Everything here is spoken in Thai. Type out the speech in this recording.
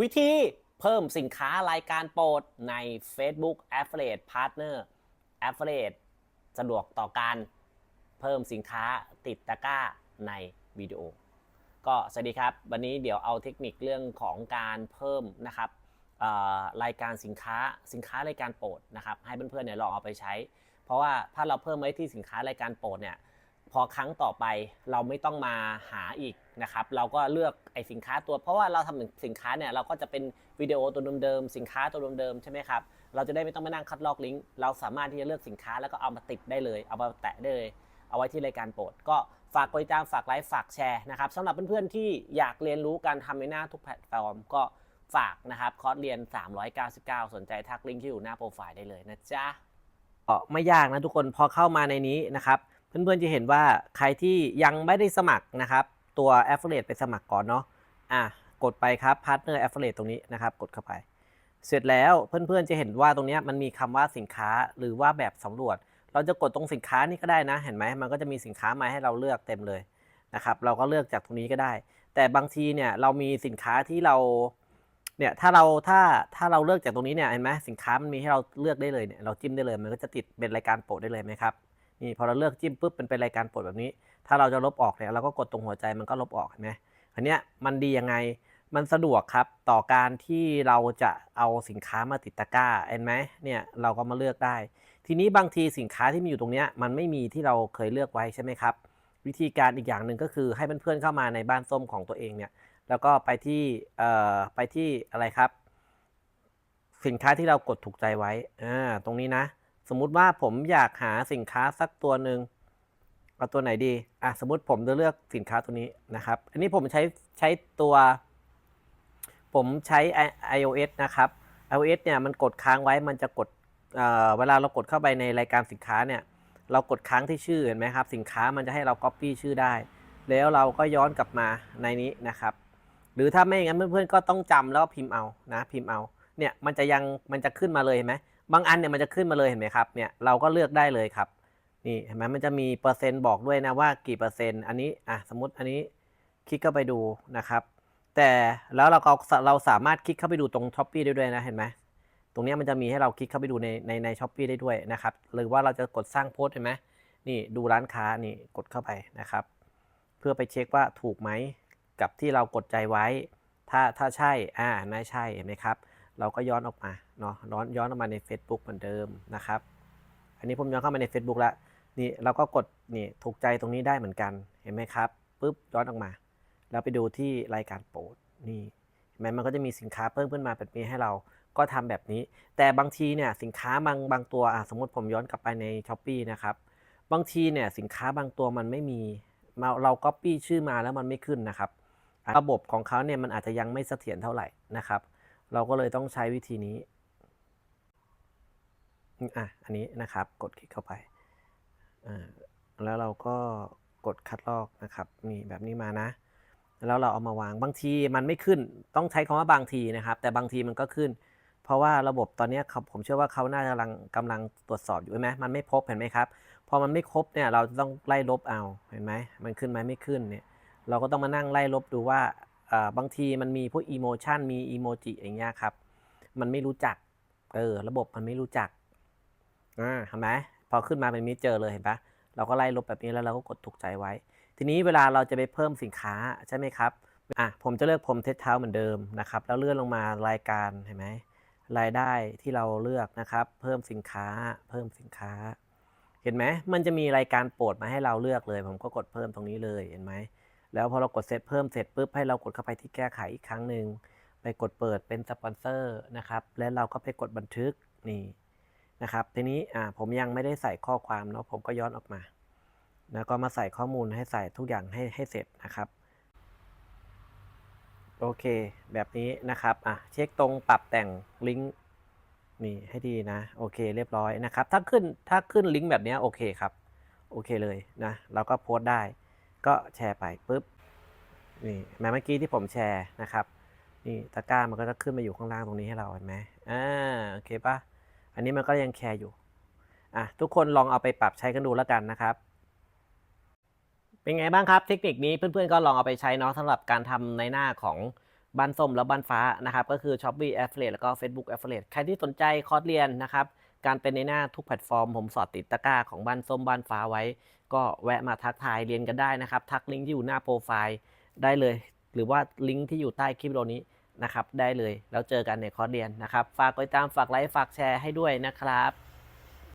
วิธีเพิ่มสินค้ารายการโปรดใน Facebook Affiliate Partner Affiliate สะดวกต่อการเพิ่มสินค้าติดตะกร้าในวิดีโอ ก็สวัสดีครับ วันนี้เดี๋ยวเอาเทคนิคเรื่องของการเพิ่มนะครับรายการสินค้าสินค้ารายการโปรดนะครับให้เพื่อนๆเนี่ยลองเอาไปใช้ เพราะว่าถ้าเราเพิ่มไว้ที่สินค้ารายการโปรดเนี่ย พอครั้งต่อไปเราไม่ต้องมาหาอีกนะครับ เราก็เลือกไอสินค้าตัว เพราะว่าเราทำสินค้าเนี่ยเราก็จะเป็นวิดีโอตัวเดิมๆสินค้าตัวเดิมๆใช่ไหมครับเราจะได้ไม่ต้องมานั่งคัดลอกลิงก์เราสามารถที่จะเลือกสินค้าแล้วก็เอามาติดได้เลย เอามาแตะได้เลย เอาไว้ที่รายการโปรด ก็ฝากกดติดตามฝากไลค์ฝากแชร์นะครับสำหรับเพื่อนๆที่อยากเรียนรู้การทำในหน้าทุกแพลตฟอร์มก็ฝากนะครับคอร์สเรียน 399 สนใจทักลิงก์ที่อยู่หน้าโปรไฟล์ได้เลยนะจ๊ะก็ไม่ยากนะทุกคนพอเข้ามาในนี้นะครับ เพื่อนๆจะเห็นว่าใครที่ยังไม่ได้สมัครนะครับ ตัว Affiliate ไปสมัครก่อนเนาะอะกดไปครับ Partner Affiliate ตรงนี้นะครับ กดเข้าไป เสร็จแล้วเพื่อนๆจะเห็นว่าตรงนี้มันมีคำว่าสินค้าหรือว่าแบบสำรวจ เราจะกดตรงสินค้านี่ก็ได้นะ เห็นไหมมันก็จะมีสินค้ามาให้เราเลือกเต็มเลยนะครับเราก็เลือกจากตรงนี้ก็ได้ แต่บางทีเนี่ยเรามีสินค้าที่เราเนี่ยถ้าเราถ้าถ้าเราเลือกจากตรงนี้เนี่ยเห็นไหมสินค้ามันมีให้เราเลือกได้เลยเนี่ยเราจิ้มได้เลย มันก็จะติดเป็นรายการโปรดได้เลยไหมครับ นี่พอเราเลือกจิ้มปุ๊บเป็นเป็นรายการโปรดแบบนี้ ถ้าเราจะลบออกเนี่ยเราก็กดตรงหัวใจมันก็ลบออกเห็นไหมอันเนี้ยมันดียังไงมันสะดวกครับต่อการที่เราจะเอาสินค้ามาติดตะกร้าเห็นไหมเนี่ยเราก็มาเลือกได้ ทีนี้บางทีสินค้าที่มีอยู่ตรงเนี้ยมันไม่มีที่เราเคยเลือกไว้ใช่ไหมครับ วิธีการอีกอย่างหนึ่งก็คือให้เพื่อนๆเข้ามาในบ้านส้มของตัวเองเนี่ยแล้วก็ไปที่เอ่อไปที่อะไรครับ สินค้าที่เรากดถูกใจไว้อ่าตรงนี้นะ สมมุติว่าผมอยากหาสินค้าสักตัวหนึ่งเอาตัวไหนดีอะสมมติผมจะเลือกสินค้าตัวนี้นะครับ อันนี้ผมใช้ใช้ตัว ผมใช้ iOS นะครับ iOS เนี่ยมันกดค้างไว้มันจะกดเเวลาเรากดเข้าไปในรายการสินค้าเนี่ย เรากดค้างที่ชื่อเห็นไหมครับ สินค้ามันจะให้เรา Copy ชื่อได้ แล้วเราก็ย้อนกลับมาในนี้นะครับ หรือถ้าไม่อย่างนั้นเพื่อนๆก็ต้องจำแล้วพิมพ์เอานะ พิมพ์เอาเนี่ยมันจะยังมันจะขึ้นมาเลยเห็นไหม บางอันเนี่ยมันจะขึ้นมาเลยเห็นไหมครับเนี่ยเราก็เลือกได้เลยครับนี่เห็นไหมมันจะมีเปอร์เซ็นต์บอกด้วยนะว่ากี่เปอร์เซ็นต์อันนี้อะสมมติอันนี้คลิกเข้าไปดูนะครับ แต่แล้วเราก็เราสามารถคลิกเข้าไปดูตรงช้อปปี้ได้ด้วยนะเห็นไหมตรงนี้มันจะมีให้เราคลิกเข้าไปดูในในในช้อปปี้ได้ด้วยนะครับหรือว่าเราจะกดสร้างโพสเห็นไหมนี่ดูร้านค้านี่กดเข้าไปนะครับ เพื่อไปเช็คว่าถูกไหมกับที่เรากดใจไว้ ถ้าถ้าใช่อ่าน่าใช่เห็นไหมครับ เราก็ย้อนออกมา เนาะย้อนย้อนออกมาใน Facebook เหมือนเดิมนะครับ อันนี้ผมย้อนเข้ามาใน Facebook แล้วนี่เราก็กดนี่ถูกใจตรงนี้ได้เหมือนกันเห็นไหมครับปุ๊บย้อนออกมา แล้วไปดูที่รายการโปรดนี่เห็นไหมมันก็จะมีสินค้าเพิ่มขึ้นมาแบบนี้ให้เราก็ทำแบบนี้ แต่บางทีเนี่ยสินค้าบางบางตัวอะสมมติผมย้อนกลับไปใน s h อ p e e นะครับ บางทีเนี่ยสินค้าบางตัวมันไม่มีมาเราก็ปี้ชื่อมาแล้วมันไม่ขึ้นนะครับ ระบบของเขาเนี่ยมันอาจจะยังไม่เสถียรเท่าไหร่นะครับ เราก็เลยต้องใช้วิธีนี้ อะอันนี้นะครับกดคลิกเข้าไปอ่าแล้วเราก็กดคัดลอกนะครับนี่แบบนี้มานะแล้วเราเอามาวางบางทีมันไม่ขึ้นต้องใช้คำว่าบางทีนะครับ แต่บางทีมันก็ขึ้น เพราะว่าระบบตอนนี้เขาผมเชื่อว่าเขาน่ากำลังกำลังตรวจสอบอยู่เห็นไหมมันไม่พบเห็นไหมครับพอมันไม่ครบเนี่ยเราต้องไล่ลบเอาเห็นไหมมันขึ้นไหมไม่ขึ้นเนี่ยเราก็ต้องมานั่งไล่ลบดูว่าบางทีมันมีพวกอีโมชันมีอีโมจิอย่างเงี้ยครับมันไม่รู้จักเออระบบมันไม่รู้จัก อ่าเห็นไหมพอขึ้นมาเป็นมิเจอเลยเห็นปะเราก็ไล่ลบแบบนี้แล้วเราก็กดถูกใจไว้ ทีนี้เวลาเราจะไปเพิ่มสินค้าใช่ไหมครับอะผมจะเลือกผมเทสเท้าเหมือนเดิมนะครับ แล้วเลื่อนลงมารายการเห็นไหมรายได้ที่เราเลือกนะครับ เพิ่มสินค้า เพิ่มสินค้า เห็นไหมมันจะมีรายการโปรดมาให้เราเลือกเลย ผมก็กดเพิ่มตรงนี้เลยเห็นไหมแล้วพอเรากดเซตเพิ่มเสร็จปุ๊บให้เรากดเข้าไปที่แก้ไขอีกครั้งหนึ่งไปกดเปิดเป็นสปอนเซอร์นะครับ แล้วเราก็ไปกดบันทึกนี่ นะครับทีนี้ผมยังไม่ได้ใส่ข้อความเนาะผมก็ย้อนออกมา แล้วก็มาใส่ข้อมูลให้ใส่ทุกอย่างให้ให้เสร็จนะครับโอเค แบบนี้นะครับอะเช็คตรงปรับแต่งลิงก์นี่ให้ดีนะ โอเคเรียบร้อยนะครับ ถ้าขึ้นถ้าขึ้นลิงก์แบบนี้โอเคครับ โอเคเลยนะ เราก็โพสต์ได้ ก็แชร์ไปปุ๊บนี่แม้เมื่อกี้ที่ผมแชร์นะครับ นี่ตะกร้ามันก็จะขึ้นมาอยู่ข้างล่างตรงนี้ให้เราเห็นไหมอ่าโอเคป่ะ อันนี้มันก็ยังแชร์อยู่อะทุกคนลองเอาไปปรับใช้กันดูแล้วกันนะครับ เป็นไงบ้างครับ เทคนิคนี้เพื่อนๆก็ลองเอาไปใช้เนาะสำหรับการทำในหน้าของบ้านส้มและบ้านฟ้านะครับ ก็คือ Shopee Affiliate แล้วก็ Facebook Affiliate ใครที่สนใจคอร์สเรียนนะครับการเป็นในหน้าทุกแพลตฟอร์ม ผมสอดติดตะกร้าของบ้านส้มบ้านฟ้าไว้ ก็แวะมาทักทายเรียนกันได้นะครับ ทักลิงก์ที่อยู่หน้าโปรไฟล์ได้เลย หรือว่าลิงก์ที่อยู่ใต้คลิปวิดีโอนี้ นะครับได้เลยแล้วเจอกันในคอร์สเรียนนะครับ ฝากกดติดตามฝากไลค์ฝากแชร์ให้ด้วยนะครับ